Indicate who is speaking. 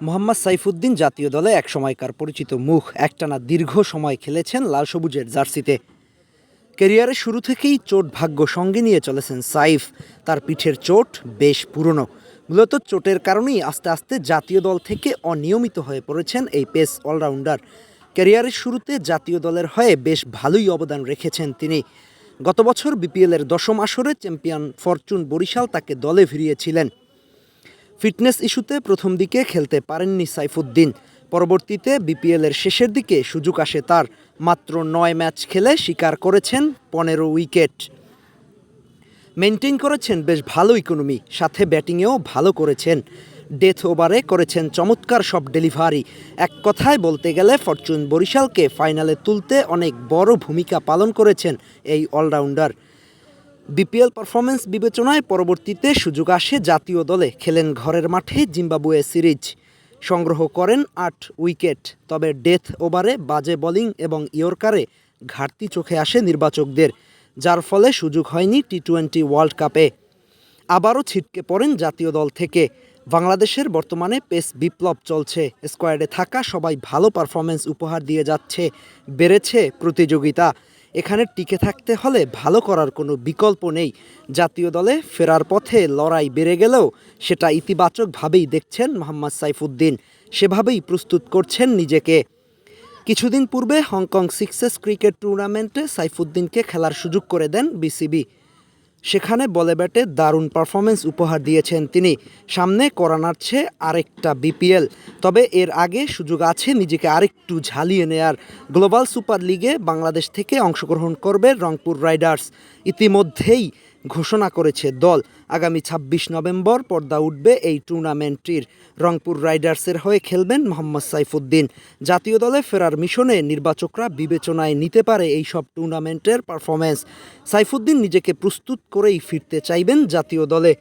Speaker 1: মোহাম্মদ সাইফুদ্দিন জাতীয় দলে এক সময়কার পরিচিত মুখ, একটানা দীর্ঘ সময় খেলেছেন লাল সবুজের জার্সিতে। কেরিয়ারের শুরু থেকেই চোট ভাগ্য সঙ্গে নিয়ে চলেছেন সাইফ। তার পিঠের চোট বেশ পুরনো। মূলত চোটের কারণেই আস্তে আস্তে জাতীয় দল থেকে অনিয়মিত হয়ে পড়েছেন এই পেস অলরাউন্ডার। ক্যারিয়ারের শুরুতে জাতীয় দলের হয়ে বেশ ভালোই অবদান রেখেছেন তিনি। গত বছর বিপিএলের দশম আসরে চ্যাম্পিয়ন ফরচুন বরিশাল তাকে দলে ভিড়িয়েছিলেন ফিটনেস ইস্যুতে প্রথম দিকে খেলতে পারেননি সাইফুদ্দিন। পরবর্তীতে বিপিএলের শেষের দিকে সুযোগ আসে তার। মাত্র নয় ম্যাচ খেলে শিকার করেছেন পনেরো উইকেট। মেনটেন করেছেন বেশ ভালো ইকোনমি, সাথে ব্যাটিংয়েও ভালো করেছেন। ডেথ ওভারে করেছেন চমৎকার সব ডেলিভারি। এক কথায় বলতে গেলে ফরচুন বরিশালকে ফাইনালে তুলতে অনেক বড় ভূমিকা পালন করেছেন এই অলরাউন্ডার। বিপিএল পারফরমেন্স বিবেচনায় পরবর্তীতে সুযোগ আসে জাতীয় দলে। খেলেন ঘরের মাঠে জিম্বাবুয়ে সিরিজ। সংগ্রহ করেন আট উইকেট, তবে ডেথ ওভারে বাজে বোলিং এবং ইয়র্কারে ঘাটতি চোখে আসে নির্বাচকদের, যার ফলে সুযোগ হয়নি টি টোয়েন্টি ওয়ার্ল্ড কাপে। আবারও ছিটকে পড়েন জাতীয় দল থেকে। বাংলাদেশের বর্তমানে পেস বিপ্লব চলছে। স্কোয়াডে থাকা সবাই ভালো পারফরমেন্স উপহার দিয়ে যাচ্ছে, বেড়েছে প্রতিযোগিতা। এখানে টিকে থাকতে হলে ভালো করার কোনো বিকল্প নেই। জাতীয় দলে ফেরার পথে লড়াই বেড়ে গেলেও সেটা ইতিবাচকভাবেই দেখছেন মোহাম্মদ সাইফুদ্দিন। সেভাবেই প্রস্তুত করছেন নিজেকে। কিছুদিন পূর্বে হংকং সিক্সেস ক্রিকেট টুর্নামেন্টে সাইফুদ্দিনকে খেলার সুযোগ করে দেন বিসিবি। সেখানে বলে ব্যাটে দারুণ পারফরমেন্স উপহার দিয়েছেন তিনি। সামনে করা নাড়ছে আরেকটা বিপিএল। তবে এর আগে সুযোগ আছে নিজেকে আরেকটু ঝালিয়ে নেয়ার। গ্লোবাল সুপার লিগে বাংলাদেশ থেকে অংশগ্রহণ করবে রংপুর রাইডার্স। ইতিমধ্যেই ঘোষণা করেছে দল। আগামী ২৬ নভেম্বর পর্দা উঠবে এই টুর্নামেন্টটির। রংপুর রাইডার্সের হয়ে খেলবেন মোহাম্মদ সাইফুদ্দিন। জাতীয় দলে ফেরার মিশনে নির্বাচকরা বিবেচনায় নিতে পারে এই সব টুর্নামেন্টের পারফরমেন্স সাইফুদ্দিন নিজেকে প্রস্তুত করেই ফিরতে চাইবেন জাতীয় দলে।